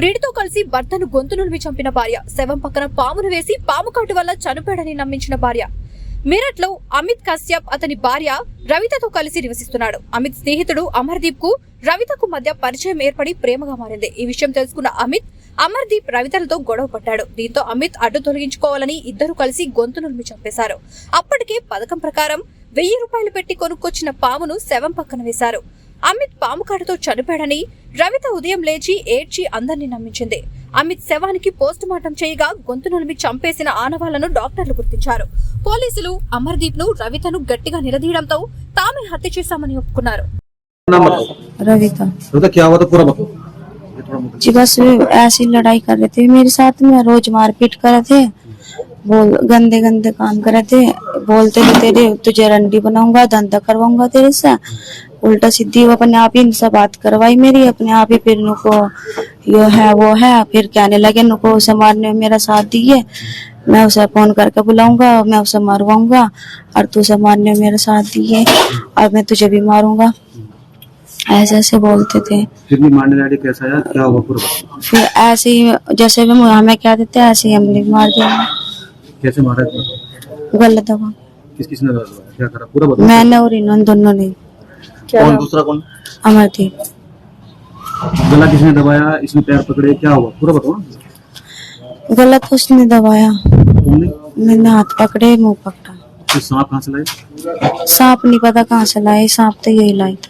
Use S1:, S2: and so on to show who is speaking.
S1: ప్రియుడితో కలిసి భర్తను గొంతు చంపిన భార్య శవం పక్కన పామును వేసి పాము కాటు వల్ల చనిపోయాడని నమ్మించిన భార్య. మీరట్లో అమిత్ కశ్యప్ అతని భార్య రవితతో కలిసి నివసిస్తున్నాడు. అమిత్ స్నేహితుడు అమర్దీప్కు రవితకు మధ్య పరిచయం ఏర్పడి ప్రేమగా మారింది. ఈ విషయం తెలుసుకున్న అమిత్ అమర్దీప్ రవితలతో గొడవ పడ్డాడు. దీంతో అమిత్ అడ్డు తొలగించుకోవాలని ఇద్దరు కలిసి గొంతు నులిమి చంపేశారు. అప్పటికే పథకం ప్రకారం వెయ్యి రూపాయలు పెట్టి కొనుక్కొచ్చిన పామును శవం పక్కన వేశారు. అమిత్ పాము కాటుతో చనిపోయాడని రవిత ఉదయం లేచి ఏడ్చి అందరినీ నమ్మించింది. అమిత్ శవానికి పోస్ట్ మార్టం చేయగా గొంతు నులిమి చంపేసిన ఆనవాళ్ళను డాక్టర్లు గుర్తించారు. పోలీసులు అమర్దీప్ను రవితను గట్టిగా నిలదీయడంతో తామే హత్య చేశామని ఒప్పుకున్నారు.
S2: नाम
S3: जी बस ऐसी लड़ाई कर रहे थे। मेरे साथ में रोज मारपीट कर रहे थे। बोल, गंदे गंदे काम कर रहे थे। बोलते थे, तेरे, तुझे रंडी बनाऊँगा, धंधा करवाऊँगा तेरे से। उल्टा सीधी वो अपने आप ही इनसे बात करवाई मेरी, अपने आप ही फिर इनको ये है, वो है, फिर कहने लगे इनको उसे मारने में मेरा साथ दिए। मैं उसे फ़ोन करके बुलाऊँगा, मैं उसे मारवाऊँगा, और तू उसे मारने में मेरा साथ दिए। और मैं तुझे भी मारूँगा। ऐसे ऐसे बोलते थे।
S2: फिर भी मारने डैडी कैसा आया क्या हुआ पूरा?
S3: फिर ऐसे ही जैसे भी हमें क्या देते ऐसे ही हमने भी मार दिया
S2: कैसे मारा? पूरा?
S3: गलत दवा
S2: किस किसने दर्द हुआ क्या करा? पूरा बताओ
S3: मैंने और इन्होंने दोनों ने।
S2: कौन दूसरा कौन?
S3: अमरदीप
S2: गला किसने दबाया? इसने पैर पकड़े क्या हुआ? पूरा बताओ ना।
S3: गलत उसने दबाया।
S2: तुमने?
S3: मैंने हाथ पकड़े मुँह पकड़ा।
S2: सांप कहाँ से लाए?
S3: सांप नहीं पता कहाँ से लाए सांप तो यही लाई था।